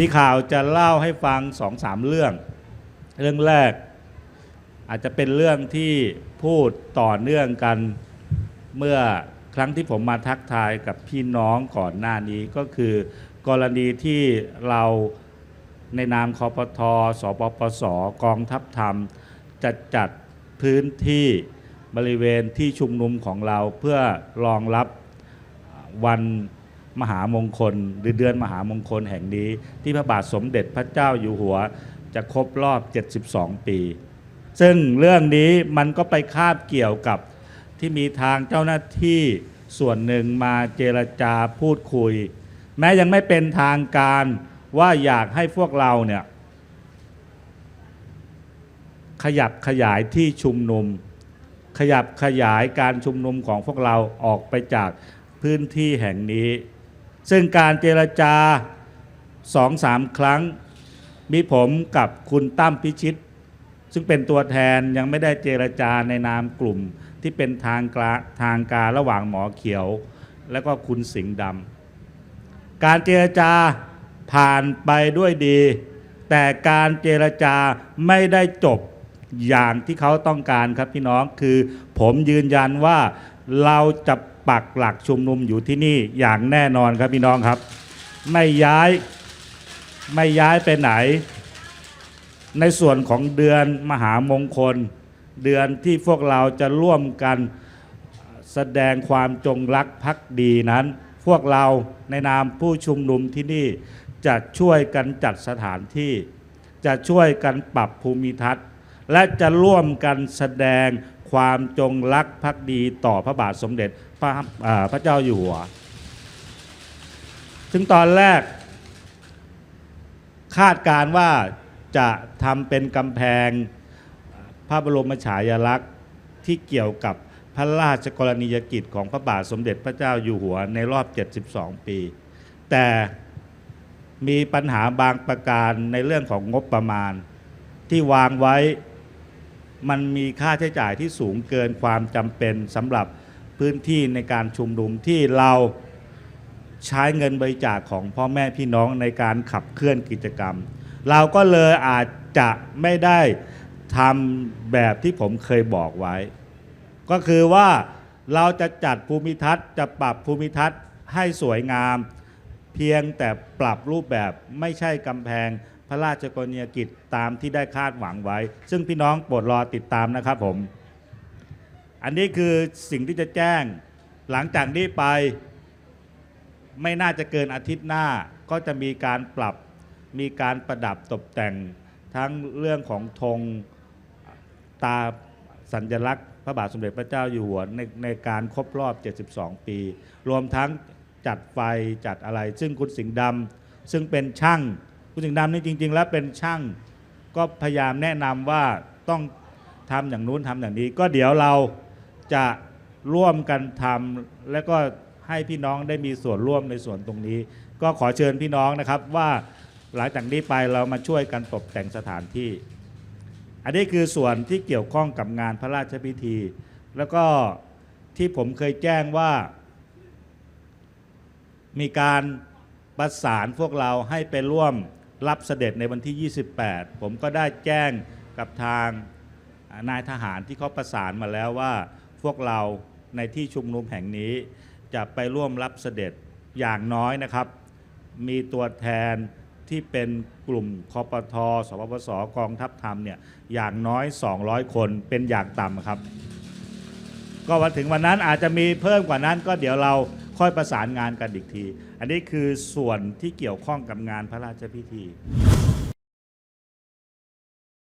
มีข่าวจะเล่าให้ฟังสองสามเรื่อง เรื่องแรก อาจจะเป็นเรื่องที่พูดต่อเนื่องกันเมื่อครั้งที่ผมมาทักทายกับพี่น้องก่อนหน้านี้ก็คือ กรณีที่เราในนามคอปทอสปปส กองทัพธรรม จะจัดพื้นที่บริเวณที่ชุมนุมของเราเพื่อรองรับวัน มหามงคล หรือเดือนมหามงคลแห่งนี้ ที่พระบาทสมเด็จพระเจ้าอยู่หัวจะครบรอบ 72 ปี ซึ่งเรื่องนี้มันก็ไปคาบเกี่ยวกับที่มีทางเจ้าหน้าที่ส่วนหนึ่งมาเจรจาพูดคุย แม้ยังไม่เป็นทางการว่าอยากให้พวกเราเนี่ยขยับขยายที่ชุมนุม ขยับขยายการชุมนุมของพวกเราออกไปจากพื้นที่แห่งนี้ ซึ่งการเจรจาสองสามครั้ง มีผมกับคุณตั้มพิชิต ซึ่งเป็นตัวแทนยังไม่ได้เจรจาในนามกลุ่มที่เป็นทางกาทางการระหว่างหมอเขียว และก็คุณสิงห์ดำการเจรจาผ่านไปด้วยดี แต่การเจรจาไม่ได้จบอย่างที่เขาต้องการครับพี่น้องคือ ผมยืนยันว่าเราจะ ปักหลักชุมนุมอยู่ที่นี่อย่างแน่นอนครับพี่น้องครับ ไม่ย้ายไม่ย้ายไปไหน ในส่วนของเดือนมหามงคล เดือนที่พวกเราจะร่วมกันแสดงความจงรักภักดีนั้น พวกเราในนามผู้ชุมนุมที่นี่จะช่วยกันจัดสถานที่ จะช่วยกันปรับภูมิทัศน์ และจะร่วมกันแสดง ความจงรักภักดีต่อพระบาทสมเด็จพระพระเจ้าอยู่หัวถึงตอนแรก คาดการณ์ว่าจะทำเป็นกำแพงพระบรมฉายาลักษณ์ที่เกี่ยวกับพระราชกรณียกิจของพระบาทสมเด็จพระเจ้าอยู่หัวในรอบ 72 ปี แต่มีปัญหาบางประการในเรื่องของงบประมาณที่วางไว้ มันมีค่าใช้จ่ายที่สูงเกินความจำเป็นสำหรับพื้นที่ในการชุมนุมที่เราใช้เงินบริจาคของพ่อแม่พี่น้องในการขับเคลื่อนกิจกรรม เราก็เลยอาจจะไม่ได้ทำแบบที่ผมเคยบอกไว้ ก็คือว่าเราจะจัดภูมิทัศน์ จะปรับภูมิทัศน์ให้สวยงาม เพียงแต่ปรับรูปแบบไม่ใช่กำแพง พระราชกรณียกิจตามที่ได้คาดหวังไว้ ซึ่งพี่น้องโปรดรอติดตามนะครับผม อันนี้คือสิ่งที่จะแจ้งหลังจากนี้ไป ไม่น่าจะเกินอาทิตย์หน้าก็จะมีการปรับมีการประดับตกแต่งทั้งเรื่องของธงตาสัญลักษณ์พระบาทสมเด็จพระเจ้าอยู่หัวในในการครบรอบ 72 ปี รวมทั้งจัดไฟจัดอะไร ซึ่งคุณสิงห์ดำซึ่งเป็นช่าง คุณสิงห์ดำนี่จริง ๆ แล้วเป็นช่างก็พยายามแนะนำว่าต้องทำอย่างนู้นทำอย่างนี้ ก็เดี๋ยวเราจะร่วมกันทำและก็ให้พี่น้องได้มีส่วนร่วมในส่วนตรงนี้ ก็ขอเชิญพี่น้องนะครับว่าหลังจากนี้ไปเรามาช่วยกันตกแต่งสถานที่ อันนี้คือส่วนที่เกี่ยวข้องกับงานพระราชพิธี แล้วก็ที่ผมเคยแจ้งว่า มีการประสานพวกเราให้ไปร่วม รับเสด็จในวันที่ 28 ผมก็ได้แจ้งกับทางนายทหารที่เขาประสานมาแล้วว่า พวกเราในที่ชุมนุมแห่งนี้ จะไปร่วมรับเสด็จอย่างน้อยนะครับ มีตัวแทนที่เป็นกลุ่มคอปทสปปสกองทัพธรรมเนี่ยอย่างน้อย 200 คนเป็นอย่างต่ำครับ ก็วันถึงวันนั้นอาจจะมีเพิ่มกว่านั้นก็เดี๋ยวเรา ค่อยประสานงานกันอีกที อันนี้คือส่วนที่เกี่ยวข้องกับงานพระราชพิธี